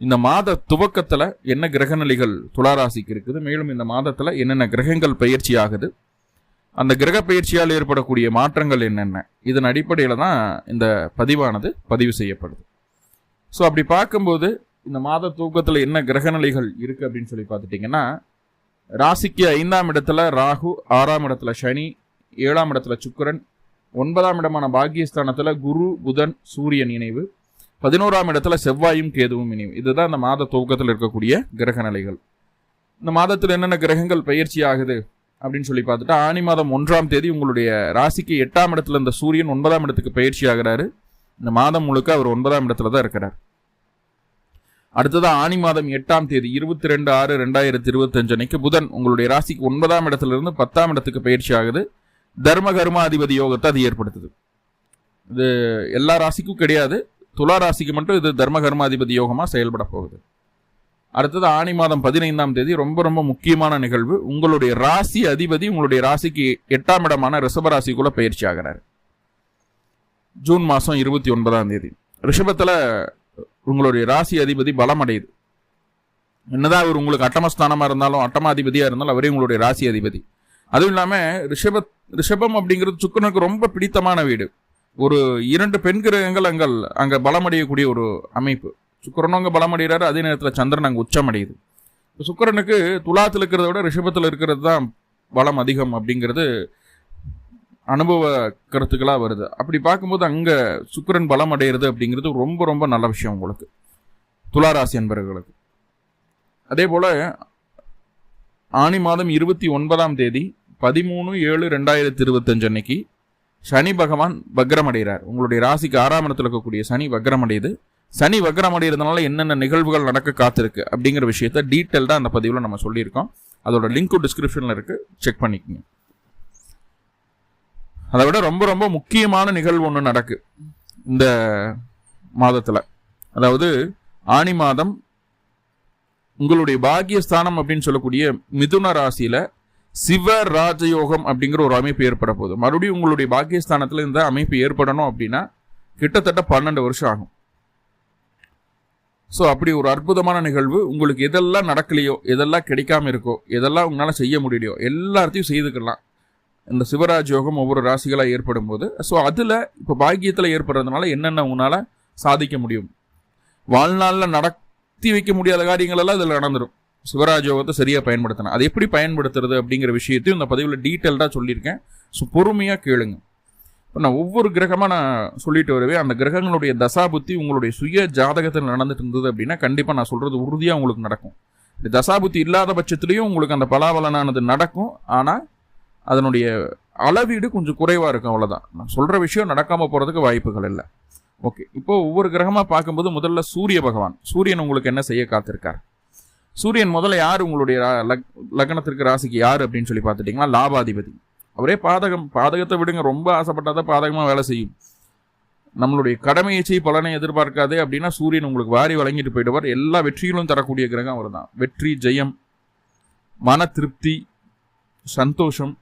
இந்த மாத துவக்கத்தில் என்ன கிரகநிலைகள் துளாராசிக்கு இருக்குது மேலும் இந்த மாதத்தில் என்னென்ன கிரகங்கள் பயிற்சி ஆகுது அந்த கிரக பயிற்சியால் ஏற்படக்கூடிய மாற்றங்கள் என்னென்ன இதன் அடிப்படையில் தான் இந்த பதிவானது பதிவு செய்யப்படுது. ஸோ அப்படி பார்க்கும்போது இந்த மாத தூக்கத்தில் என்ன கிரகநிலைகள் இருக்குது அப்படின்னு சொல்லி பார்த்துட்டிங்கன்னா ராசிக்கு ஐந்தாம் இடத்துல ராகு ஆறாம் இடத்துல சனி ஏழாம் இடத்துல சுக்கரன் ஒன்பதாம் இடமான பாக்கியஸ்தானத்தில் குரு புதன் சூரியன் இணைவு பதினோராம் இடத்துல செவ்வாயும் கேதுவும் இணைவு இதுதான் இந்த மாத துவக்கத்தில் இருக்கக்கூடிய கிரக நிலைகள் இந்த மாதத்தில் என்னென்ன கிரகங்கள் பயிற்சி ஆகுது அப்படின்னு சொல்லி பார்த்துட்டா ஆனி மாதம் ஒன்றாம் தேதி உங்களுடைய ராசிக்கு எட்டாம் இடத்துல இந்த சூரியன் ஒன்பதாம் இடத்துக்கு பயிற்சி ஆகிறாரு. இந்த மாதம் முழுக்க அவர் ஒன்பதாம் இடத்துல தான் இருக்கிறார். அடுத்தது ஆனி மாதம் எட்டாம் தேதி இருபத்தி ரெண்டு ஆறு ரெண்டாயிரத்தி இருபத்தஞ்சு அன்னைக்கு புதன் உங்களுடைய ராசிக்கு ஒன்பதாம் இடத்துல இருந்து பத்தாம் இடத்துக்கு பயிற்சி ஆகுது. தர்ம கர்மாதிபதி யோகத்தை அது ஏற்படுத்துது. இது எல்லா ராசிக்கும் கிடையாது. துலா ராசிக்கு மட்டும் இது தர்ம கர்மாதிபதி யோகமாக செயல்பட போகுது. அடுத்தது ஆணி மாதம் பதினைந்தாம் தேதி ரொம்ப ரொம்ப முக்கியமான நிகழ்வு. உங்களுடைய ராசி அதிபதி உங்களுடைய ராசிக்கு எட்டாம் இடமான ரிஷபராசிக்குள்ள பயிற்சி ஆகிறார். ஜூன் மாதம் இருபத்தி ஒன்பதாம் தேதி. ரிஷபத்தில் உங்களுடைய ராசி அதிபதி பலம் அடையுது என்னதான் அவர் உங்களுக்கு அட்டமஸ்தானமாக இருந்தாலும் அட்டமாதிபதியாக இருந்தாலும் அவரே உங்களுடைய ராசி அதிபதி. அதுவும் இல்லாமல் ரிஷப ரிஷபம் அப்படிங்கிறது சுக்கரனுக்கு ரொம்ப பிடித்தமான வீடு. ஒரு இரண்டு பெண் கிரகங்கள் அங்கே அங்கே பலமடையக்கூடிய ஒரு அமைப்பு. சுக்கரனும் அங்கே பலமடைகிறாரு அதே நேரத்தில் சந்திரன் அங்கே உச்சமடையுது. சுக்கரனுக்கு துலாத்தில் இருக்கிறத விட ரிஷபத்தில் இருக்கிறது தான் பலம் அதிகம் அப்படிங்கிறது அனுபவ கருத்துக்களாக வருது. அப்படி பார்க்கும்போது அங்கே சுக்கரன் பலம் அடைகிறது அப்படிங்கிறது ரொம்ப ரொம்ப நல்ல விஷயம் உங்களுக்கு. துளாராசி என்பவர்களுக்கு அதே போல் ஆணி மாதம் இருபத்தி ஒன்பதாம் தேதி பதிமூணு ஏழு ரெண்டாயிரத்தி இருபத்தஞ்சு அன்னைக்கு சனி பகவான் வக்ரம் அடைகிறார் உங்களுடைய ராசிக்கு ஆறாம் இடத்துல இருக்கக்கூடிய சனி வக்ரம் அடையுது சனி வக்ரம் அடைகிறதுனால என்னென்ன நிகழ்வுகள் நடக்க காத்திருக்கு அப்படிங்கிற விஷயத்த டீட்டெயில்டாக அந்த பதிவில் நம்ம சொல்லியிருக்கோம். அதோட லிங்க்கும் டிஸ்கிரிப்ஷனில் இருக்குது செக் பண்ணிக்கோங்க. அதை விட ரொம்ப ரொம்ப முக்கியமான நிகழ்வு ஒன்று நடக்கு. இந்த மாதத்தில். அதாவது ஆணி மாதம் உங்களுடைய பாக்கியஸ்தானம் அப்படின்னு சொல்லக்கூடிய மிதுன ராசியில் சிவ ராஜயோகம் அப்படிங்கிற ஒரு அமைப்பு ஏற்பட போகுது. மறுபடியும் உங்களுடைய பாக்கியஸ்தானத்தில் இந்த அமைப்பு ஏற்படணும் அப்படின்னா கிட்டத்தட்ட பன்னெண்டு வருஷம் ஆகும். ஸோ அப்படி ஒரு அற்புதமான நிகழ்வு உங்களுக்கு எதெல்லாம் நடக்கலையோ எதெல்லாம் கிடைக்காம இருக்கோ எதெல்லாம் உங்களால் செய்ய முடியலையோ எல்லாத்தையும் செய்துக்கலாம். இந்த சிவராஜ் யோகம் ஒவ்வொரு ராசிகளாக ஏற்படும் போது. ஸோ அதில் இப்போ பாக்கியத்தில் ஏற்படுறதுனால என்னென்ன உங்களால் சாதிக்க முடியும்? வாழ்நாளில் நடத்தி வைக்க முடியாத காரியங்கள் எல்லாம் இதில் நடந்துடும் சிவராஜ் யோகத்தை சரியாக பயன்படுத்தணும் அதை எப்படி பயன்படுத்துறது அப்படிங்கிற விஷயத்தையும் இந்த பதிவில் டீட்டெயில்டாக சொல்லியிருக்கேன். ஸோ பொறுமையாக கேளுங்க. இப்போ நான் ஒவ்வொரு கிரகமாக நான் சொல்லிட்டு வருவேன். அந்த கிரகங்களுடைய தசாபுத்தி உங்களுடைய சுய ஜாதகத்தில் நடந்துட்டு இருந்தது அப்படின்னா கண்டிப்பாக நான் சொல்கிறது உறுதியாக உங்களுக்கு நடக்கும். இந்த தசாபுத்தி இல்லாத பட்சத்துலேயும் உங்களுக்கு அந்த பலாபலனானது நடக்கும். ஆனால் அதனுடைய அளவீடு கொஞ்சம் குறைவாக இருக்கும் அவ்வளோதான் நான் சொல்கிற விஷயம் நடக்காமல் போகிறதுக்கு வாய்ப்புகள் இல்லை. ஓகே. இப்போ ஒவ்வொரு கிரகமாக பார்க்கும்போது முதல்ல சூரிய பகவான். சூரியன் உங்களுக்கு என்ன செய்ய காத்திருக்கார்? சூரியன் முதல்ல யார் உங்களுடைய லக்னத்திற்கு ராசிக்கு யார் அப்படின்னு சொல்லி பார்த்துட்டிங்கன்னா லாபாதிபதி. அவரே பாதகம் பாதகத்தை விடுங்க. ரொம்ப ஆசைப்பட்டாதான் பாதகமாக வேலை செய்யும். நம்மளுடைய கடமையை செய் பலனை எதிர்பார்க்காதே அப்படின்னா சூரியன் உங்களுக்கு வாரி வழங்கிட்டு போயிடுவார். எல்லா வெற்றிகளும் தரக்கூடிய கிரகம் அவர் தான் வெற்றி ஜெயம் மன திருப்தி சந்தோஷம்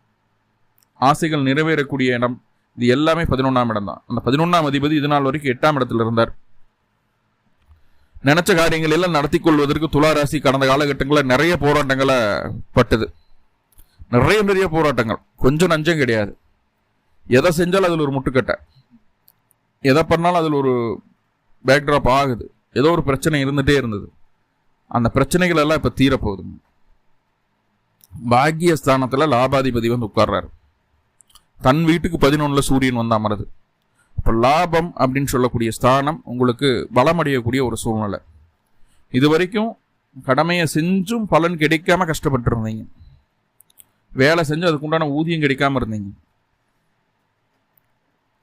ஆசைகள் நிறைவேறக்கூடிய இடம். இது எல்லாமே பதினொன்றாம் இடம் தான் அந்த பதினொன்றாம் அதிபதி இது நாள் வரைக்கும் எட்டாம் இடத்துல இருந்தார். நினைச்ச காரியங்கள் எல்லாம் நடத்தி கொள்வதற்கு துளாராசி கடந்த காலகட்டங்களில் நிறைய போராட்டங்களை பட்டுது. நிறைய நிறைய போராட்டங்கள். கொஞ்சம் நஞ்சம் கிடையாது. எதை செஞ்சாலும் அதில் ஒரு முட்டுக்கட்டை. எதை பண்ணாலும் அதில் ஒரு பேக்ட்ராப் ஆகுது. ஏதோ ஒரு பிரச்சனை இருந்துகிட்டே இருந்தது. அந்த பிரச்சனைகள் எல்லாம் இப்போ தீரப்போகுது. பாக்கியஸ்தானத்தில் லாபாதிபதி வந்து உட்கார்றாரு. தன் வீட்டுக்கு பதினொன்றில் சூரியன் வந்து அமருது. இப்போ லாபம் அப்படின்னு சொல்லக்கூடிய ஸ்தானம் உங்களுக்கு பலமடையக்கூடிய ஒரு சூழ்நிலை. இது வரைக்கும் கடமையை செஞ்சும் பலன் கிடைக்காம கஷ்டப்பட்டுருந்தீங்க. வேலை செஞ்சு அதுக்குண்டான ஊதியம் கிடைக்காம இருந்தீங்க.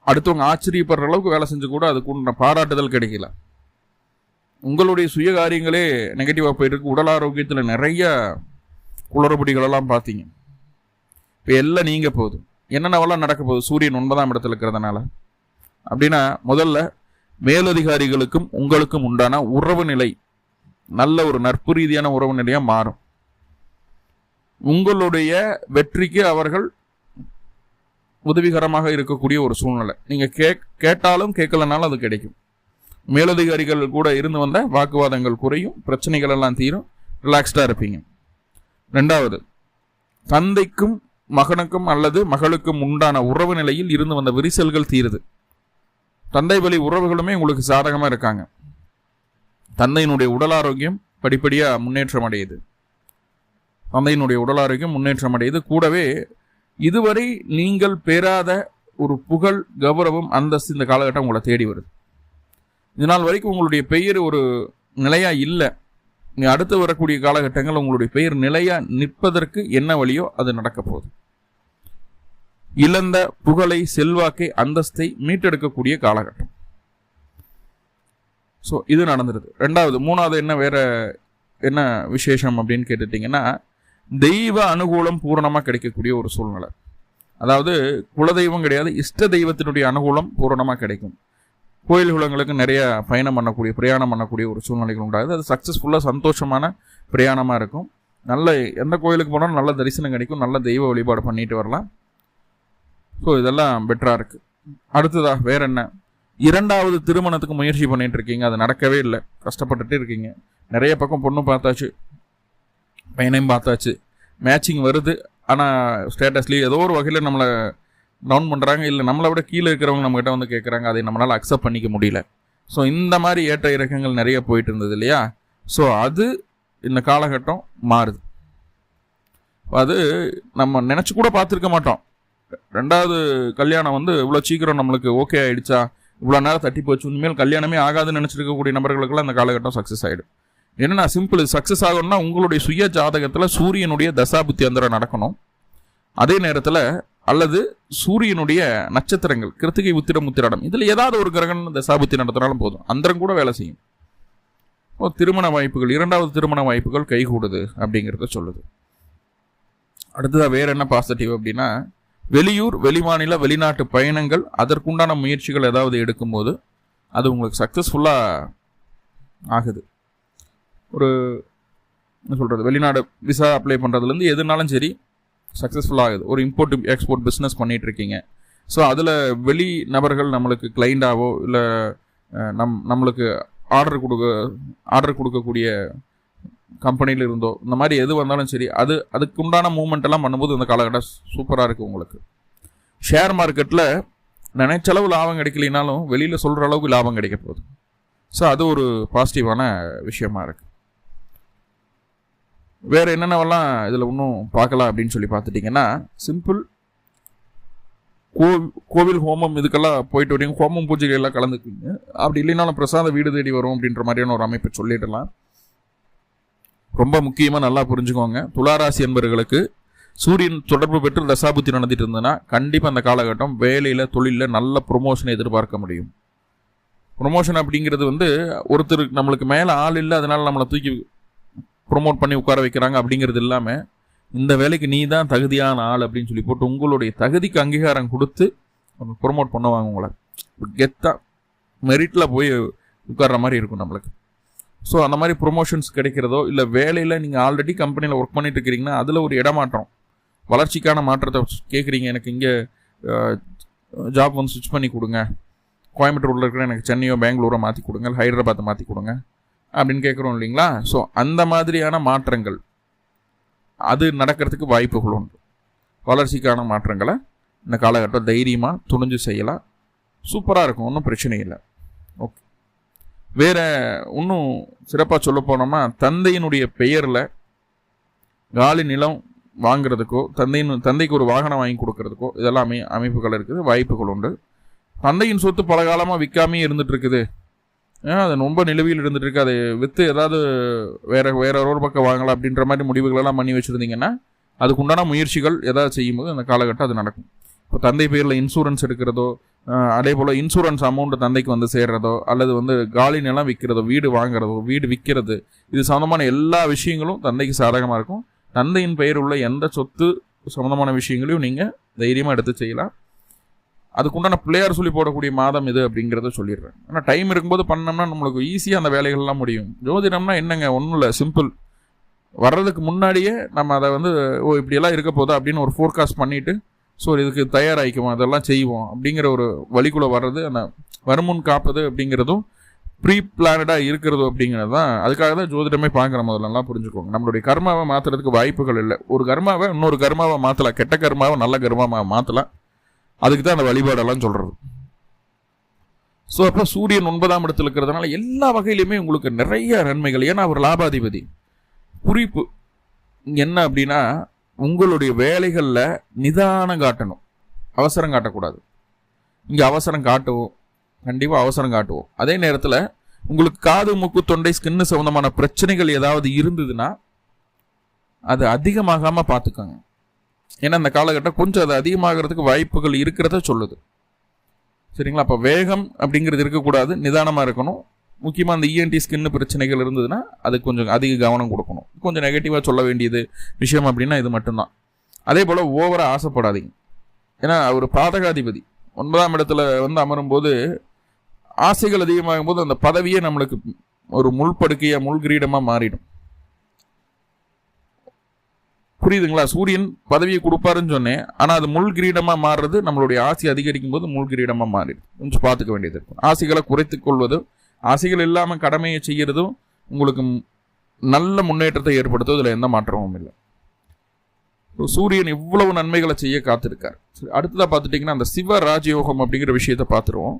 அடுத்தவங்க ஆச்சரியப்படுற அளவுக்கு வேலை செஞ்சு கூட அதுக்கு உண்டான பாராட்டுதல் கிடைக்கல. உங்களுடைய சுய காரியங்களே நெகட்டிவாக போயிருக்கு. உடல் ஆரோக்கியத்தில் நிறைய குளறுபடிகளெல்லாம் பார்த்தீங்க. இப்போ எல்லாம் நீங்கள் போகுது என்னென்னவெல்லாம் நடக்க போகுது? சூரியன் ஒன்பதாம் இடத்துல இருக்கிறதுனால. அப்படின்னா முதல்ல மேலதிகாரிகளுக்கும் உங்களுக்கும் உண்டான உறவு நிலை நல்ல ஒரு நட்பு ரீதியான உறவு நிலையாக மாறும். உங்களுடைய வெற்றிக்கு அவர்கள் உதவிகரமாக இருக்கக்கூடிய ஒரு சூழ்நிலை. நீங்கள் கே கேட்டாலும் கேட்கலனாலும் அது கிடைக்கும். மேலதிகாரிகள் கூட இருந்து வந்த வாக்குவாதங்கள் குறையும் பிரச்சனைகள் எல்லாம் தீரும் ரிலாக்ஸ்டாக இருப்பீங்க. ரெண்டாவது தந்தைக்கும் மகனுக்கும் அல்லது மகளுக்கும் உண்டான உறவு நிலையில் இருந்து வந்த விரிசல்கள் தீருது. தந்தை வழி உறவுகளுமே உங்களுக்கு சாதகமாக இருக்காங்க. தந்தையினுடைய உடல் ஆரோக்கியம் படிப்படியாக முன்னேற்றம் அடையுது. தந்தையினுடைய உடல் ஆரோக்கியம் முன்னேற்றம் அடையுது. கூடவே இதுவரை நீங்கள் பெறாத ஒரு புகழ் கௌரவம் அந்தஸ்து இந்த காலகட்டம் உங்களை தேடி வருது. இது நாள் வரைக்கும் உங்களுடைய பெயர் ஒரு நிலையாக இல்லை. நீ அடுத்து வரக்கூடிய காலகட்டங்கள் உங்களுடைய பெயர் நிலையாக நிற்பதற்கு என்ன வழியோ அது நடக்க போகுது இழந்த புகழை செல்வாக்கை அந்தஸ்தை மீட்டெடுக்கக்கூடிய காலகட்டம். ஸோ இது நடந்துருது. ரெண்டாவது மூணாவது என்ன வேற என்ன விசேஷம் அப்படின்னு கேட்டுட்டிங்கன்னா தெய்வ அனுகூலம் பூரணமாக கிடைக்கக்கூடிய ஒரு சூழ்நிலை. அதாவது குலதெய்வம் கிடையாது இஷ்ட தெய்வத்தினுடைய அனுகூலம் பூரணமாக கிடைக்கும். கோயில் குளங்களுக்கு நிறைய பயணம் பண்ணக்கூடிய பிரயாணம் பண்ணக்கூடிய ஒரு சூழ்நிலைகள் உண்டாகுது. அது சக்ஸஸ்ஃபுல்லாக சந்தோஷமான பிரயாணமாக இருக்கும். நல்ல எந்த கோயிலுக்கு போனாலும் நல்ல தரிசனம் கிடைக்கும் நல்ல தெய்வ வழிபாடு பண்ணிட்டு வரலாம். ஸோ இதெல்லாம் பெட்டராக இருக்குது அடுத்ததாக வேற என்ன இரண்டாவது திருமணத்துக்கு முயற்சி பண்ணிட்டு இருக்கீங்க. அது நடக்கவே இல்லை. கஷ்டப்பட்டுட்டு இருக்கீங்க. நிறைய பக்கம் பொண்ணு பார்த்தாச்சு. பையனையும் பார்த்தாச்சு. மேட்சிங் வருது. ஆனால் ஸ்டேட்டஸ்லேயே ஏதோ ஒரு வகையில் நம்மளை டவுன் பண்ணுறாங்க இல்லை நம்மளை விட கீழே இருக்கிறவங்க நம்மகிட்ட வந்து கேட்குறாங்க அதை நம்மளால் அக்செப்ட் பண்ணிக்க முடியல. ஸோ இந்த மாதிரி ஏற்ற இறக்கங்கள் நிறைய போயிட்டு இருந்தது இல்லையா? ஸோ அது இந்த காலகட்டம் மாறுது. அது நம்ம நினச்சி கூட பார்த்துருக்க மாட்டோம். ரெண்டாவது கல்யாணம் வந்து இவ்வளோ சீக்கிரம் நம்மளுக்கு ஓகே ஆகிடுச்சா இவ்வளோ நேரம் தட்டி போச்சு உண்மையில் கல்யாணமே ஆகாதுன்னு நினச்சிருக்கக்கூடிய நபர்களுக்கெல்லாம் அந்த காலகட்டம் சக்ஸஸ் ஆகிடும் என்னென்னா சிம்பிள் சக்ஸஸ் ஆகணும்னா உங்களுடைய சுய ஜாதகத்தில் சூரியனுடைய தசாபுத்தி அந்தரம் நடக்கணும். அதே நேரத்தில் அல்லது சூரியனுடைய நட்சத்திரங்கள் கிருத்திகை உத்திரம் உத்திராடம் இதில் ஏதாவது ஒரு கிரகணம் தசாபுத்தி நடத்தினாலும் போதும். அந்தரம் கூட வேலை செய்யும். ஓ திருமண வாய்ப்புகள் இரண்டாவது திருமண வாய்ப்புகள் கைகூடுது அப்படிங்கிறத சொல்லுது. அடுத்ததாக வேற என்ன பாசிட்டிவ் அப்படின்னா வெளியூர் வெளிமாநில வெளிநாட்டு பயணங்கள் அதற்குண்டான முயற்சிகள் ஏதாவது எடுக்கும்போது அது உங்களுக்கு சக்ஸஸ்ஃபுல்லாக ஆகுது. ஒரு என்ன சொல்கிறது வெளிநாடு விசா அப்ளை பண்ணுறதுலேருந்து எதுனாலும் சரி சக்ஸஸ்ஃபுல்லாக ஆகுது. ஒரு இம்போர்ட் எக்ஸ்போர்ட் பிஸ்னஸ் பண்ணிகிட்டு இருக்கீங்க ஸோ அதில் வெளி நபர்கள் நம்மளுக்கு கிளைண்டாவோ இல்லை நம் நம்மளுக்கு ஆர்டர் கொடுக்க ஆர்டர் கொடுக்கக்கூடிய கம்பெனியில் இருந்தோ இந்த மாதிரி எது வந்தாலும் சரி அது அதுக்கு உண்டான மூமெண்ட் எல்லாம் பண்ணும்போது இந்த காலகட்டம் சூப்பராக இருக்குது உங்களுக்கு. ஷேர் மார்க்கெட்டில் நினைச்சளவு லாபம் கிடைக்கலினாலும் வெளியில் சொல்கிற அளவுக்கு லாபம் கிடைக்க போகுது. ஸோ அது ஒரு பாசிட்டிவான விஷயமா இருக்குது வேறு என்னென்னவெல்லாம் இதில் இன்னும் பார்க்கலாம் அப்படின்னு சொல்லி பார்த்துட்டிங்கன்னா சிம்பிள் கோ கோவில் ஹோமம் இதுக்கெல்லாம் போயிட்டு வரீங்க. ஹோமம் பூஜைகள் எல்லாம் கலந்துக்குவீங்க. அப்படி இல்லைனாலும் பிரசாத வீடு தேடி வரும் அப்படின்ற மாதிரியான ஒரு அமைப்பை சொல்லிடலாம். ரொம்ப முக்கியமாக நல்லா புரிஞ்சுக்கோங்க. துளாராசி என்பவர்களுக்கு சூரியன் தொடர்பு பெற்று தசாபுத்தி நடந்துட்டு இருந்ததுன்னா கண்டிப்பாக அந்த காலகட்டம் வேலையில் தொழிலில் நல்ல ப்ரொமோஷனை எதிர்பார்க்க முடியும். ப்ரொமோஷன் அப்படிங்கிறது வந்து ஒருத்தர் நம்மளுக்கு மேலே ஆள் இல்லை அதனால் நம்மளை தூக்கி ப்ரொமோட் பண்ணி உட்கார வைக்கிறாங்க அப்படிங்கிறது இல்லாமல் இந்த வேலைக்கு நீ தான் தகுதியான ஆள் அப்படின்னு சொல்லி போட்டு உங்களுடைய தகுதிக்கு அங்கீகாரம் கொடுத்து ப்ரொமோட் பண்ணுவாங்க உங்களை. கெத்தாக மெரிட்டில் போய் உட்கார்ற மாதிரி இருக்கும் நம்மளுக்கு. ஸோ அந்த மாதிரி ப்ரொமோஷன்ஸ் கிடைக்கிறதோ இல்லை வேலையில் நீங்கள் ஆல்ரெடி கம்பெனியில் ஒர்க் பண்ணிட்டு இருக்கிறீங்கன்னா அதில் ஒரு இடமாற்றம். வளர்ச்சிக்கான மாற்றத்தை கேட்குறீங்க எனக்கு இங்கே ஜாப் வந்து ஸ்விட்ச் பண்ணி கொடுங்க. கோயம்புத்தூரில் இருக்கிற எனக்கு சென்னையோ பெங்களூரோ மாற்றி கொடுங்க. ஹைதராபாத்தை மாற்றி கொடுங்க. அப்படின்னு கேட்குறோம் இல்லைங்களா? ஸோ அந்த மாதிரியான மாற்றங்கள் அது நடக்கிறதுக்கு வாய்ப்புகள் உண்டு. வளர்ச்சிக்கான மாற்றங்களை இந்த காலகட்டம் தைரியமாக துணிஞ்சு செய்யலாம். சூப்பராக இருக்கும். ஒன்றும் பிரச்சனை இல்லை. ஓகே. வேற இன்னும் சிறப்பாக சொல்ல போனோம்னா தந்தையினுடைய பெயரில் காலி நிலம் வாங்குறதுக்கோ தந்தையின் தந்தைக்கு ஒரு வாகனம் வாங்கி கொடுக்கறதுக்கோ இதெல்லாமே அமைப்புகள் இருக்குது வாய்ப்புகள் உண்டு. தந்தையின் சொத்து பல காலமாக விற்காமே இருந்துட்டு அது ரொம்ப நிலுவையில் இருந்துட்டு இருக்கு அதை விற்று ஏதாவது வேற வேற ஒரு பக்கம் வாங்கலாம் அப்படின்ற மாதிரி முடிவுகளெல்லாம் பண்ணி வச்சுருந்தீங்கன்னா அதுக்குண்டான முயற்சிகள் ஏதாவது செய்யும்போது அந்த காலகட்டம் அது நடக்கும். இப்போ தந்தை பேரில் இன்சூரன்ஸ் எடுக்கிறதோ அதே போல் இன்சூரன்ஸ் அமௌண்ட் தந்தைக்கு வந்து சேர்றதோ அல்லது வந்து காலி நிலம் விற்கிறதோ வீடு வாங்குறதோ வீடு விற்கிறது இது சம்மந்தமான எல்லா விஷயங்களும் தந்தைக்கு சாதகமாக இருக்கும். தந்தையின் பெயர் உள்ள எந்த சொத்து சம்மந்தமான விஷயங்களையும் நீங்கள் தைரியமாக எடுத்து செய்யலாம். அதுக்குண்டான பிள்ளையார் சொல்லி போடக்கூடிய மாதம் இது அப்படிங்கிறத சொல்லிடுறேன். ஆனால் டைம் இருக்கும்போது பண்ணோம்னா நம்மளுக்கு ஈஸியாக அந்த வேலைகள்லாம் முடியும். ஜோதிடம்னா என்னங்க ஒன்றும் இல்லை சிம்பிள் வர்றதுக்கு முன்னாடியே நம்ம அதை வந்து ஓ இப்படியெல்லாம் இருக்க போதா அப்படின்னு ஒரு ஃபோர்காஸ்ட் பண்ணிவிட்டு ஸோ இதுக்கு தயாராகிக்குவோம் அதெல்லாம் செய்வோம் அப்படிங்கிற ஒரு வழிக்குள்ளே வர்றது அந்த வருமுன் காப்பது அப்படிங்கிறதும் ப்ரீ பிளானடாக இருக்கிறது அப்படிங்கிறது தான். அதுக்காக தான் ஜோதிடமே பார்க்குற முதல்லலாம் புரிஞ்சுக்கோங்க. நம்மளுடைய கர்மாவை மாற்றுறதுக்கு வாய்ப்புகள் இல்லை. ஒரு கர்மாவை இன்னொரு கர்மாவை மாற்றலாம் கெட்ட கர்மாவை நல்ல கர்மாவை மாற்றலாம் அதுக்கு தான் அந்த வழிபாடெல்லாம் சொல்கிறது ஸோ அப்போ சூரியன் ஒன்பதாம் இடத்துல இருக்கிறதுனால எல்லா வகையிலுமே உங்களுக்கு நிறைய நன்மைகள். ஏன்னா அவர் லாபாதிபதி. குறிப்பு என்ன அப்படின்னா உங்களுடைய வேலைகளில் நிதானம் காட்டணும். அவசரம் காட்டக்கூடாது. இங்கே அவசரம் காட்டுவோம். கண்டிப்பாக அவசரம் காட்டுவோம். அதே நேரத்தில் உங்களுக்கு காது மூக்கு தொண்டை ஸ்கின்னு சம்மந்தமான பிரச்சனைகள் ஏதாவது இருந்ததுன்னா அது அதிகமாகாமல் பார்த்துக்கோங்க ஏன்னா அந்த காலகட்டம் கொஞ்சம் அது அதிகமாகிறதுக்கு வாய்ப்புகள் இருக்கிறத சொல்லுது. சரிங்களா? அப்போ வேகம் அப்படிங்கிறது இருக்கக்கூடாது. நிதானமாக இருக்கணும். முக்கியமாக அந்த இஎன்டி ஸ்கின்னு பிரச்சனைகள் இருந்ததுன்னா அதுக்கு கொஞ்சம் அதிக கவனம் கொடுக்கணும். கொஞ்சம் நெகட்டிவாக சொல்ல வேண்டியது விஷயம் அப்படின்னா இது மட்டும்தான். அதே போல் ஓவராக ஆசைப்படாதீங்க. ஏன்னா அவர் பாதகாதிபதி. ஒன்பதாம் இடத்துல வந்து அமரும்போது ஆசைகள் அதிகமாகும் போது அந்த பதவியே நம்மளுக்கு ஒரு முள்படுக்கையாக முள்கிரீடமாக மாறிடும். புரியுதுங்களா? சூரியன் பதவியை கொடுப்பாருன்னு சொன்னேன். ஆனால் அது முள் கிரீடமாக மாறுறது நம்மளுடைய ஆசை அதிகரிக்கும் போது முள் கிரீடமாக மாறிடும். கொஞ்சம் பார்த்துக்க வேண்டியது இருக்கும். ஆசைகளை குறைத்து கொள்வதும் ஆசைகள் இல்லாமல் கடமையை செய்கிறதும் உங்களுக்கு நல்ல முன்னேற்றத்தை ஏற்படுத்தும். இதில் எந்த மாற்றமும் இல்லை. சூரியன் இவ்வளவு நன்மைகளை செய்ய காத்திருக்கார். சரி அடுத்ததாக பார்த்துட்டிங்கன்னா அந்த சிவ ராஜயோகம் அப்படிங்கிற விஷயத்தை பார்த்துருவோம்.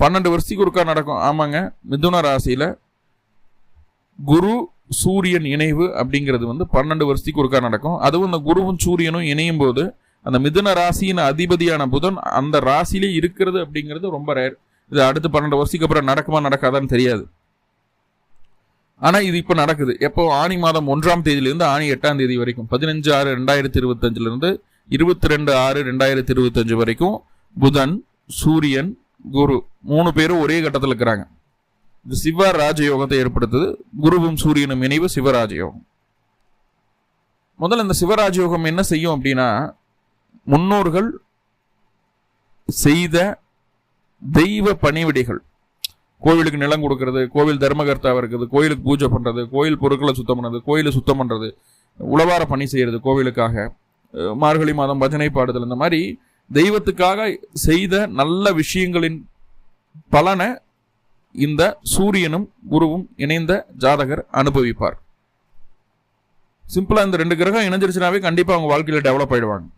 பன்னெண்டு வருஷத்துக்கு ஒருக்கா நடக்கும். ஆமாங்க மிதுன ராசியில் குரு சூரியன் இணைவு அப்படிங்கிறது வந்து பன்னெண்டு வருஷத்துக்கு ஒருக்கா நடக்கும். அதுவும் இந்த குருவும் சூரியனும் இணையும் போது அந்த மிதுன ராசியின் அதிபதியான புதன் அந்த ராசியிலே இருக்கிறது அப்படிங்கிறது ரொம்ப ரேர். இது அடுத்து பன்னெண்டு வருஷத்துக்கு அப்புறம் நடக்குமா நடக்காதான்னு தெரியாது. ஆனா இது இப்ப நடக்குது. எப்போ? ஆணி மாதம் ஒன்றாம் தேதியிலிருந்து ஆணி எட்டாம் தேதி வரைக்கும். பதினஞ்சு ஆறு ரெண்டாயிரத்தி இருபத்தஞ்சுல இருந்து இருபத்தி ரெண்டு ஆறு ரெண்டாயிரத்தி இருபத்தஞ்சு வரைக்கும் புதன் சூரியன் குரு மூணு பேரும் ஒரே கட்டத்தில் இருக்கிறாங்க. இது சிவ ராஜயோகத்தை ஏற்படுத்துது. குருவும் சூரியனும் இணைவு சிவராஜயோகம் முதல்ல இந்த சிவராஜயோகம் என்ன செய்யும் அப்படின்னா முன்னோர்கள் செய்த தெய்வ பணிவிடைகள் கோவிலுக்கு நிலம் கொடுக்கறது கோவில் தர்மகர்த்தாவாக இருக்குது கோயிலுக்கு பூஜை பண்ணுறது கோயில் பொருட்களை சுத்தம் பண்ணுறது கோயிலை சுத்தம் பண்ணுறது உழவார பணி செய்கிறது கோவிலுக்காக. மார்கழி மாதம் பஜனை பாடுதல் இந்த மாதிரி தெய்வத்துக்காக செய்த நல்ல விஷயங்களின் பலனை இந்த சூரியனும் குருவும் இணைந்த ஜாதகர் அனுபவிப்பார். சிம்பிளாக இந்த ரெண்டு கிரகம் இணைஞ்சிருச்சுனாவே கண்டிப்பாக அவங்க வாழ்க்கையில் டெவலப் ஆகிடுவாங்க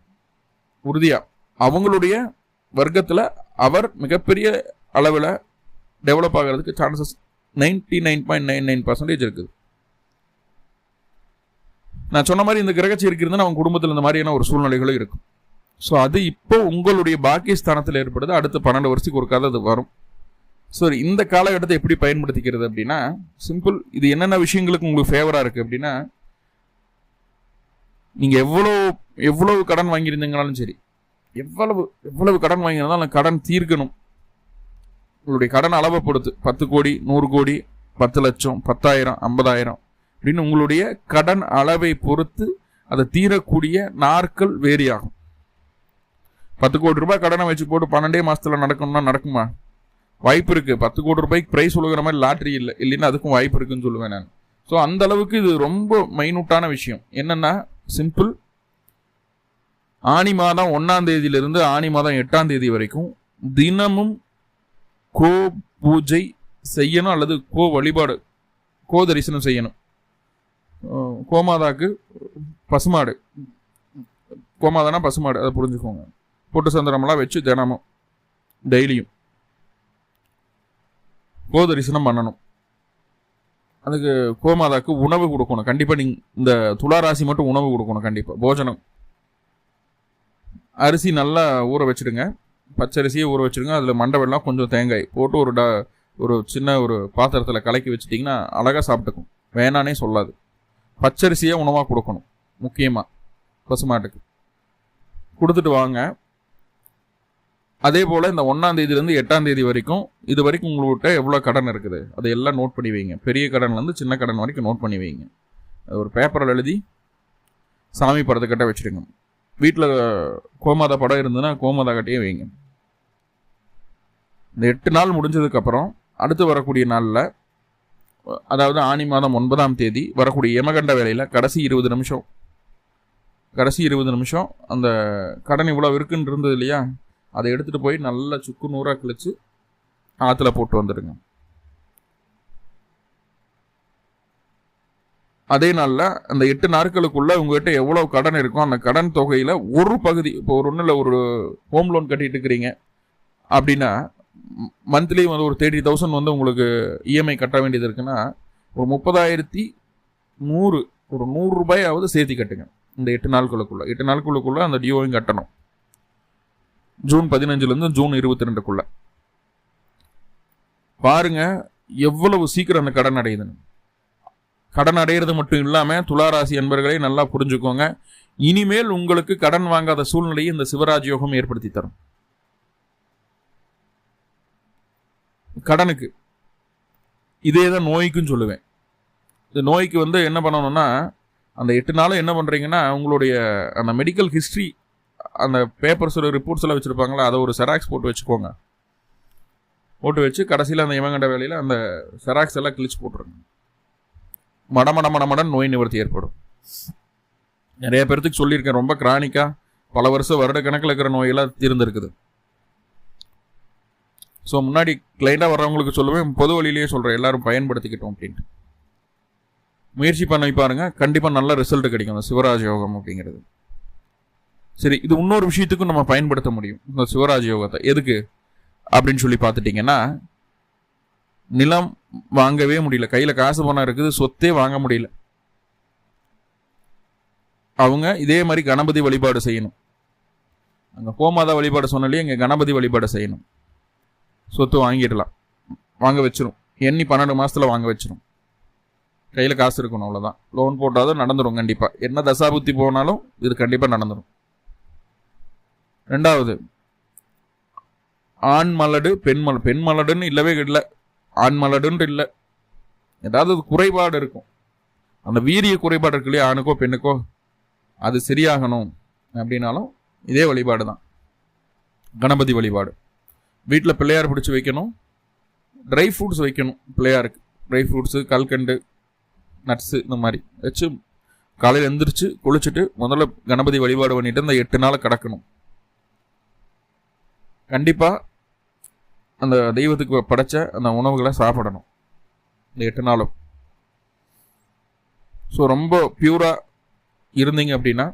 உறுதியாக அவங்களுடைய வர்க்கத்தில் அவர் மிகப்பெரிய அளவில் டெவலப் ஆகிறதுக்கு chances ninety nine point nine nine percentage இருக்குது. நான் சொன்ன மாதிரி இந்த கிரகச்சி இருந்தால் அவங்க குடும்பத்தில் இந்த மாதிரியான ஒரு சூழ்நிலைகளும் இருக்கும். ஸோ அது இப்போ உங்களுடைய பாக்கியஸ்தானத்தில் ஏற்படுது. அடுத்த பன்னெண்டு வருஷத்துக்கு ஒரு கதை அது வரும். ஸோ இந்த காலகட்டத்தை எப்படி பயன்படுத்திக்கிறது அப்படின்னா சிம்பிள் இது என்னென்ன விஷயங்களுக்கு உங்களுக்கு ஃபேவராக இருக்குது அப்படின்னா நீங்கள் எவ்வளோ எவ்வளவு கடன் வாங்கியிருந்தீங்கனாலும் சரி எவ்வளவு எவ்வளவு கடன் வாங்கியிருந்தாலும் கடன் தீர்க்கணும். உங்களுடைய கடன் அளவை பொறுத்து பத்து கோடி நூறு கோடி பத்து லட்சம் பத்தாயிரம் ஐம்பதாயிரம். அப்படின்னு உங்களுடைய கடன் அளவை பொறுத்து அதை தீரக்கூடிய நாட்கள் வேரி ஆகும் பத்து கோடி ரூபாய் கடனை வச்சு போட்டு பன்னெண்டே மாதத்தில் நடக்கணும்னா நடக்குமா? வாய்ப்பு இருக்குது பத்து கோடி ரூபாய்க்கு ப்ரைஸ் உழுகிற மாதிரி லாட்ரி இல்லை. இல்லைன்னா அதுக்கும் வாய்ப்பு இருக்குன்னு சொல்லுவேன் நான். ஸோ அந்த அளவுக்கு இது ரொம்ப மைனூட்டான விஷயம். என்னென்னா சிம்பிள் ஆனி மாதம் ஒன்றாம் தேதியிலிருந்து ஆனி மாதம் எட்டாம் தேதி வரைக்கும் தினமும் கோ பூஜை செய்யணும் அல்லது கோ வழிபாடு கோ தரிசனம் செய்யணும். கோமாதாக்கு பசுமாடு. கோமாதானா பசுமாடு அதை புரிஞ்சுக்கோங்க. பொட்டு சந்திரமெல்லாம் வச்சு தினமும் டெய்லியும் கோ தரிசனம் பண்ணணும். அதுக்கு கோமாதாக்கு உணவு கொடுக்கணும். கண்டிப்பாக நீங்கள் இந்த துளாராசி மட்டும் உணவு கொடுக்கணும் கண்டிப்பாக போஜனம். அரிசி நல்லா ஊற வச்சிடுங்க. பச்சரிசியை ஊற வச்சுருங்க. அதில் மண்டவெல்லாம் கொஞ்சம் தேங்காய் போட்டு ஒரு ட ஒரு சின்ன ஒரு பாத்திரத்தில் கலக்கி வச்சிட்டிங்கன்னா அழகாக சாப்பிட்டுக்கும். வேணானே சொல்லாது. பச்சரிசியை உணவாக கொடுக்கணும் முக்கியமாக பசுமாட்டுக்கு. கொடுத்துட்டு வாங்க. அதே போல் இந்த ஒன்றாந்தேதியிலேருந்து எட்டாந்தேதி வரைக்கும் இது வரைக்கும் உங்கள்கிட்ட எவ்வளோ கடன் இருக்குது? அதை எல்லாம் நோட் பண்ணி வைங்க. பெரிய கடன்லேருந்து சின்ன கடன் வரைக்கும் நோட் பண்ணி வைங்க. அது ஒரு பேப்பரில் எழுதி சாமி படத்துக்கிட்ட வச்சுருங்க வீட்டில் கோமாதா படம் இருந்ததுன்னா கோமாதா கட்டியே வைங்க. இந்த எட்டு நாள் முடிஞ்சதுக்கப்புறம் அடுத்து வரக்கூடிய நாளில் அதாவது ஆனி மாதம் ஒன்பதாம் தேதி வரக்கூடிய யமகண்ட வேலையில் கடைசி இருபது நிமிஷம். கடைசி இருபது நிமிஷம் அந்த கடன் இவ்வளோ இருக்குன்னு இருந்தது இல்லையா? அதை எடுத்துகிட்டு போய் நல்லா சுக்கு நூறாக கிழிச்சு ஆற்றுல போட்டு வந்துடுங்க. அதே நாளில் அந்த எட்டு நாட்களுக்குள்ளே உங்ககிட்ட எவ்வளோ கடன் இருக்கோ அந்த கடன் தொகையில் ஒரு பகுதி இப்போ ஒரு ஒன்றில் ஒரு ஹோம் லோன் கட்டிட்டு இருக்கிறீங்க அப்படின்னா மந்த்லி வந்து ஒரு தேர்ட்டி தௌசண்ட் வந்து உங்களுக்கு இஎம்ஐ கட்ட வேண்டியது இருக்குன்னா ஒரு முப்பதாயிரத்தி நூறு ஒரு நூறு ரூபாயாவது சேர்த்தி கட்டுங்க. இந்த எட்டு நாட்களுக்குள்ள. எட்டு நாட்களுக்குள்ள அந்த டியோவையும் கட்டணும். ஜூன் பதினஞ்சுலேருந்து ஜூன் இருபத்தி ரெண்டுக்குள்ள பாருங்க எவ்வளவு சீக்கிரம் அந்த கடன் அடையுதுன்னு. கடன் அடையிறது மட்டும் இல்லாமல் துளாராசி அன்பர்களை நல்லா புரிஞ்சுக்கோங்க. இனிமேல் உங்களுக்கு கடன் வாங்காத சூழ்நிலையை இந்த சிவராஜ் யோகம் ஏற்படுத்தி தரும். கடனுக்கு. இதே தான் நோய்க்குன்னு சொல்லுவேன். இந்த நோய்க்கு வந்து என்ன பண்ணணும்னா அந்த எட்டு நாளும் என்ன பண்ணுறீங்கன்னா உங்களுடைய அந்த மெடிக்கல் ஹிஸ்ட்ரி அந்த பேப்பர்ஸில் ரிப்போர்ட்ஸ் எல்லாம் வச்சுருப்பாங்களா அதை ஒரு செராக்ஸ் போட்டு வச்சுக்கோங்க. போட்டு வச்சு கடைசியில் அந்த இவங்கண்ட வேலையில் அந்த செராக்ஸ் எல்லாம் கிழிச்சு போட்டுருங்க. மடமட மடமடன் நோய் நிவர்த்தி ஏற்படும். நிறைய பேர்த்துக்கு சொல்லியிருக்கேன் ரொம்ப கிரானிக்காக பல வருஷம் வருட கணக்கில் இருக்கிற நோயெல்லாம் தீர்ந்துருக்குது. ஸோ முன்னாடி கிளைண்டாக வர்றவங்களுக்கு சொல்லுவேன் பொது வழியிலேயே சொல்கிறேன் எல்லாரும் பயன்படுத்திக்கிட்டோம் அப்படின்ட்டு. முயற்சி பண்ணி பாருங்கள் கண்டிப்பாக நல்ல ரிசல்ட் கிடைக்கும். அந்த சிவராஜ் யோகம் அப்படிங்கிறது. சரி இது இன்னொரு விஷயத்துக்கும் நம்ம பயன்படுத்த முடியும். இந்த சிவராஜ் யோகத்தை. எதுக்கு? அப்படின்னு சொல்லி பார்த்துட்டிங்கன்னா நிலம் வாங்கவே முடியல. கையில் காசு பணம் இருக்குது. சொத்தே வாங்க முடியல. அவங்க இதே மாதிரி கணபதி வழிபாடு செய்யணும். அங்கே கோமாதா வழிபாடு சொன்னாலே இங்கே கணபதி வழிபாடு செய்யணும். சொத்து வாங்கிடலாம். வாங்க வச்சிரும். எண்ணி பன்னெண்டு மாதத்தில் வாங்க வச்சிரும். கையில் காசு இருக்கணும் அவ்வளோதான் லோன் போட்டாலும் நடந்துடும் கண்டிப்பாக என்ன தசாபுத்தி போனாலும் இது கண்டிப்பாக நடந்துடும் ரெண்டாவது ஆண் மலடு பெண் மலடு. பெண் மலடுன்னு இல்லவே இல்லை. ஆண் மலடுன்ற இல்லை. ஏதாவது குறைபாடு இருக்கும். அந்த வீரிய குறைபாடு இருக்கு இல்லையா? ஆணுக்கோ பெண்ணுக்கோ? அது சரியாகணும் அப்படின்னாலும் இதே வழிபாடு தான் கணபதி வழிபாடு. வீட்டில் பிள்ளையார் பிடிச்சி வைக்கணும். ட்ரை ஃப்ரூட்ஸ் வைக்கணும் பிள்ளையாருக்கு. ட்ரை ஃப்ரூட்ஸு கல்கண்டு நட்ஸு இந்த மாதிரி வச்சு காலையில் எழுந்திரிச்சு குளிச்சுட்டு முதல்ல கணபதி வழிபாடு பண்ணிட்டு இந்த எட்டு நாள் கிடக்கணும். கண்டிப்பாக அந்த தெய்வத்துக்கு படைச்ச அந்த உணவுகளை சாப்பிடணும். இந்த எட்டு நாளும். ஸோ ரொம்ப பியூராக இருந்தீங்க அப்படின்னா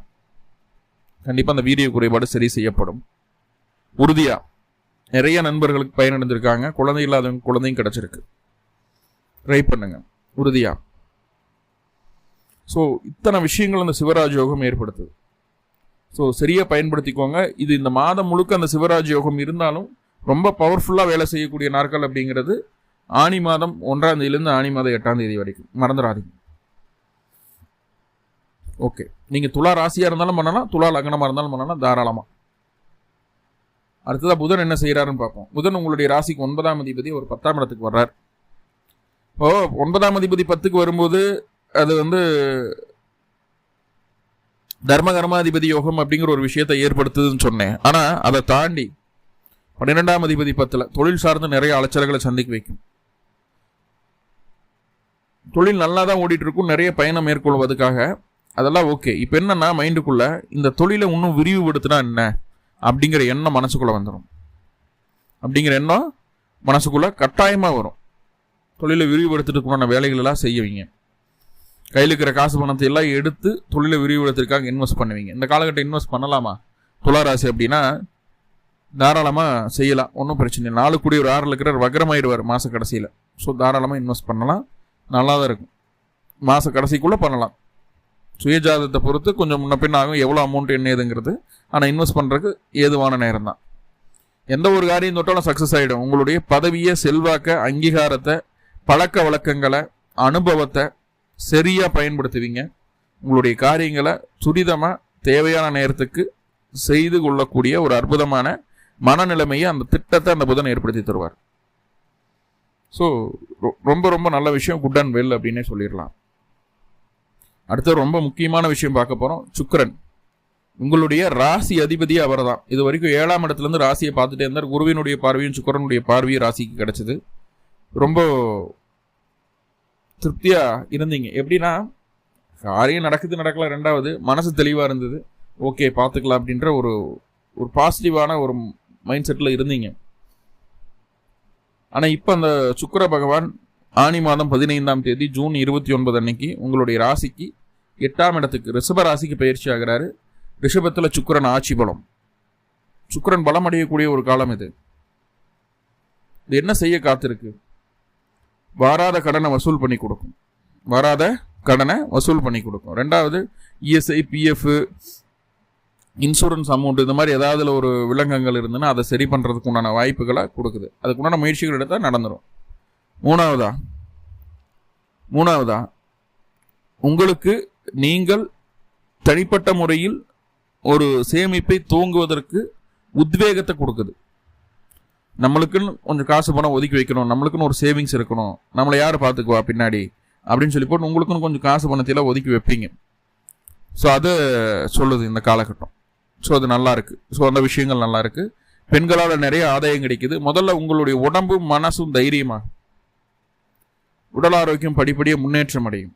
கண்டிப்பாக அந்த வீரிய குறைபாடு சரி செய்யப்படும். உறுதியாக நிறைய நண்பர்களுக்கு பயனடைஞ்சிருக்காங்க குழந்தை இல்லாதவங்க குழந்தையும் கிடச்சிருக்கு. ட்ரை பண்ணுங்க. உறுதியாக ஸோ இத்தனை விஷயங்கள் அந்த சிவராஜ் யோகம் ஏற்படுத்துது. ஸோ சரியாக பயன்படுத்திக்கோங்க. இது இந்த மாதம் முழுக்க அந்த சிவராஜ் யோகம் இருந்தாலும் ரொம்ப பவர்ஃபுல்லாக வேலை செய்யக்கூடிய நாட்கள் அப்படிங்கிறது ஆணி மாதம் ஒன்றாம் தேதியிலேருந்து ஆணி மாதம் எட்டாம் தேதி வரைக்கும். மறந்துடாதீங்க. ஓகே நீங்கள் துளா ராசியாக இருந்தாலும் பண்ணலாம் துளா லக்னமாக இருந்தாலும் பண்ணலாம் தாராளமாக அடுத்ததாக புதன் என்ன செய்கிறாருன்னு பார்ப்போம். புதன் உங்களுடைய ராசிக்கு ஒன்பதாம் அதிபதி ஒரு பத்தாம் இடத்துக்கு வர்றார். ஓ ஒன்பதாம் அதிபதி பத்துக்கு வரும்போது அது வந்து தர்ம கர்மாதிபதி யோகம் அப்படிங்கிற ஒரு விஷயத்தை ஏற்படுத்துதுன்னு சொன்னேன். ஆனால் அதை தாண்டி பன்னிரெண்டாம் அதிபதி பத்தில் தொழில் சார்ந்து நிறைய அலைச்சல்களை சந்திக்க வைக்கும். தொழில் நல்லா தான் ஓடிட்டு இருக்கும் நிறைய பயணம் மேற்கொள்வதுக்காக அதெல்லாம் ஓகே. இப்போ என்னன்னா மைண்டுக்குள்ள இந்த தொழிலை இன்னும் விரிவுபடுத்தினா என்ன? அப்படிங்கிற எண்ணம் மனசுக்குள்ளே வந்துடும் அப்படிங்கிற எண்ணம் மனசுக்குள்ளே கட்டாயமாக வரும். தொழிலை விரிவுபடுத்துறதுக்குண்டான வேலைகள் எல்லாம் செய்வீங்க. கையில் இருக்கிற காசு பணத்தை எல்லாம் எடுத்து தொழிலை விரிவுபடுத்துறதுக்காக இன்வெஸ்ட் பண்ணுவீங்க. இந்த காலகட்டம் இன்வெஸ்ட் பண்ணலாமா? துளாராசி அப்படின்னா தாராளமாக செய்யலாம். ஒன்றும் பிரச்சனை இல்லை. நாலு கூடிய ஒரு ஆறில் இருக்கிற வக்கரமாயிடுவார் மாத கடைசியில். ஸோ தாராளமாக இன்வெஸ்ட் பண்ணலாம். நல்லா தான் இருக்கும். மாத கடைசிக்குள்ளே பண்ணலாம். சுயஜாதத்தை பொறுத்து கொஞ்சம் முன்ன பின் ஆகும் எவ்வளோ அமௌண்ட் என்ன ஏதுங்கிறது ஆனால் இன்வெஸ்ட் பண்ணுறதுக்கு ஏதுவான நேரம் தான் எந்த ஒரு காரியம் தொட்டாலும் சக்ஸஸ் ஆகிடும் உங்களுடைய பதவியை செல்வாக்க அங்கீகாரத்தை பழக்க வழக்கங்களை அனுபவத்தை சரியாக பயன்படுத்துவீங்க. உங்களுடைய காரியங்களை துரிதமாக தேவையான நேரத்துக்கு செய்து கொள்ளக்கூடிய ஒரு அற்புதமான மனநிலைமையை அந்த திட்டத்தை அந்த புதன் ஏற்படுத்தி தருவார். ஸோ ரொம்ப ரொம்ப நல்ல விஷயம். குட் அண்ட் வெல் அப்படின்னே சொல்லிடலாம். அடுத்து ரொம்ப முக்கியமான விஷயம் பார்க்க போகிறோம் சுக்கரன். உங்களுடைய ராசி அதிபதி அவர் தான் இது வரைக்கும் ஏழாம் இடத்துலேருந்து ராசியை பார்த்துட்டே இருந்தார். குருவினுடைய பார்வையும் சுக்கரனுடைய பார்வையும் ராசிக்கு கிடச்சிது. ரொம்ப திருப்தியாக இருந்தீங்க. எப்படின்னா காரியம் நடக்குது நடக்கல ரெண்டாவது மனசு தெளிவாக இருந்தது. ஓகே பார்த்துக்கலாம் அப்படின்ற ஒரு ஒரு பாசிட்டிவான ஒரு மைண்ட் செட்டில் இருந்தீங்க. ஆனால் இப்போ அந்த சுக்கர பகவான் ஆனி மாதம் பதினைந்தாம் தேதி ஜூன் இருபத்தி ஒன்பது அன்னைக்கு உங்களுடைய ராசிக்கு எட்டாம் இடத்துக்கு ரிஷப ராசிக்கு பயிற்சி ஆகிறாரு. ரிஷபத்தில் சுக்கரன் ஆட்சி பலம். சுக்கரன் பலம் அடையக்கூடிய ஒரு காலம் இது. இது என்ன செய்ய காத்திருக்கு? வாராத கடனை வசூல் பண்ணி கொடுக்கும். வராத கடனை வசூல் பண்ணி கொடுக்கும். ரெண்டாவது இஎஸ்ஐ பிஎஃப் இன்சூரன்ஸ் அமௌண்ட் இந்த மாதிரி ஏதாவது ஒரு விலங்கங்கள் இருந்ததுன்னா அதை சரி பண்ணுறதுக்கு உண்டான வாய்ப்புகளை கொடுக்குது. அதுக்குண்டான முயற்சிகள் எடுத்தால் நடந்துடும் மூணாவதா? மூணாவதா? உங்களுக்கு நீங்கள் தனிப்பட்ட முறையில் ஒரு சேமிப்பை தூங்குவதற்கு உத்வேகத்தை கொடுக்குது. நம்மளுக்குன்னு கொஞ்சம் காசு பணம் ஒதுக்கி வைக்கணும் நம்மளுக்குன்னு ஒரு சேவிங்ஸ் இருக்கணும் நம்மளை யார் பார்த்துக்குவா பின்னாடி அப்படின்னு சொல்லி போட்டு உங்களுக்குன்னு கொஞ்சம் காசு பணத்தையெல்லாம் ஒதுக்கி வைப்பீங்க. ஸோ அது சொல்லுது இந்த காலகட்டம். ஸோ அது நல்லா இருக்குது ஸோ அந்த விஷயங்கள் நல்லா இருக்குது பெண்களால் நிறைய ஆதாயம் கிடைக்குது. முதல்ல உங்களுடைய உடம்பும் மனசும் தைரியமாக உடல் ஆரோக்கியம் படிப்படியாக முன்னேற்றம் அடையும்.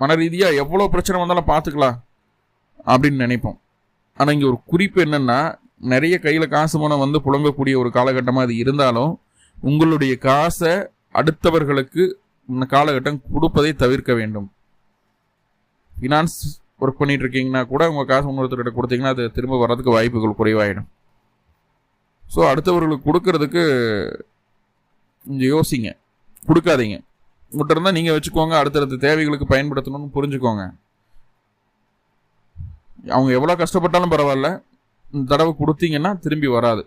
மன ரீதியாக எவ்வளோ பிரச்சனை வந்தாலும் பார்த்துக்கலாம். அப்படின்னு நினைப்போம். ஆனால் இங்கே ஒரு குறிப்பு என்னென்னா நிறைய கையில் காசு பணம் வந்து புழங்கக்கூடிய ஒரு காலகட்டமாக அது இருந்தாலும் உங்களுடைய காசை அடுத்தவர்களுக்கு இந்த காலகட்டம் கொடுப்பதை தவிர்க்க வேண்டும். ஃபினான்ஸ் ஒர்க் பண்ணிட்டு இருக்கீங்கன்னா கூட உங்கள் காசு இன்னொருத்தர்கிட்ட கொடுத்தீங்கன்னா அது திரும்ப வர்றதுக்கு வாய்ப்புகள் குறைவாயிடும். ஸோ அடுத்தவர்களுக்கு கொடுக்கறதுக்கு கொஞ்சம் யோசிங்க. கொடுக்காதீங்க. உங்கள்கிட்ட இருந்தால் நீங்கள் வச்சுக்கோங்க அடுத்தடுத்த தேவைகளுக்கு பயன்படுத்தணும்னு புரிஞ்சுக்கோங்க. அவங்க எவ்வளோ கஷ்டப்பட்டாலும் பரவாயில்ல. இந்த தடவை கொடுத்தீங்கன்னா திரும்பி வராது.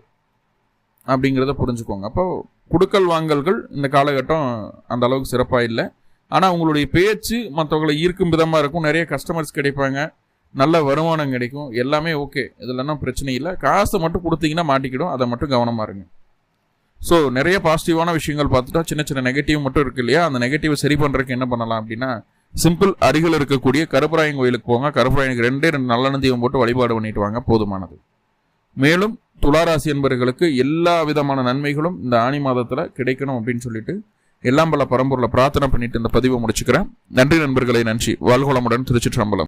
அப்படிங்கிறத புரிஞ்சுக்கோங்க. அப்போ கொடுக்கல் வாங்கல்கள் இந்த காலகட்டம் அந்த அளவுக்கு சிறப்பாக இல்லை. ஆனால் உங்களுடைய பேச்சு மற்றவங்களை ஈர்க்கும் விதமாக இருக்கும். நிறைய கஸ்டமர்ஸ் கிடைப்பாங்க. நல்ல வருமானம் கிடைக்கும். எல்லாமே ஓகே இதுலலாம் பிரச்சனை இல்லை. காசை மட்டும் கொடுத்தீங்கன்னா மாட்டிக்கிடும். அதை மட்டும் கவனமாக இருங்க. ஸோ நிறைய பாசிட்டிவான விஷயங்கள் பார்த்துட்டா சின்ன சின்ன நெகட்டிவ் மட்டும் இருக்கு இல்லையா? அந்த நெகட்டிவ் சரி பண்ணுறதுக்கு என்ன பண்ணலாம் அப்படின்னா சிம்பிள் அருகில் இருக்கக்கூடிய கருப்பராயன் கோயிலுக்கு போங்க. கருப்பராயனுக்கு ரெண்டே ரெண்டு நல்ல தீபம் போட்டு வழிபாடு பண்ணிட்டு வாங்க போதுமானது. மேலும் துளாராசி என்பவர்களுக்கு எல்லா விதமான நன்மைகளும் இந்த ஆணி மாதத்தில் கிடைக்கணும் அப்படின்னு சொல்லிட்டு எல்லாம் பல பரம்பூரில் பிரார்த்தனை பண்ணிட்டு இந்த பதிவை முடிச்சுக்கிறேன். நன்றி நண்பர்களை நன்றி. வாழ்கோளமுடன் திருச்சிற்றம்பலம்.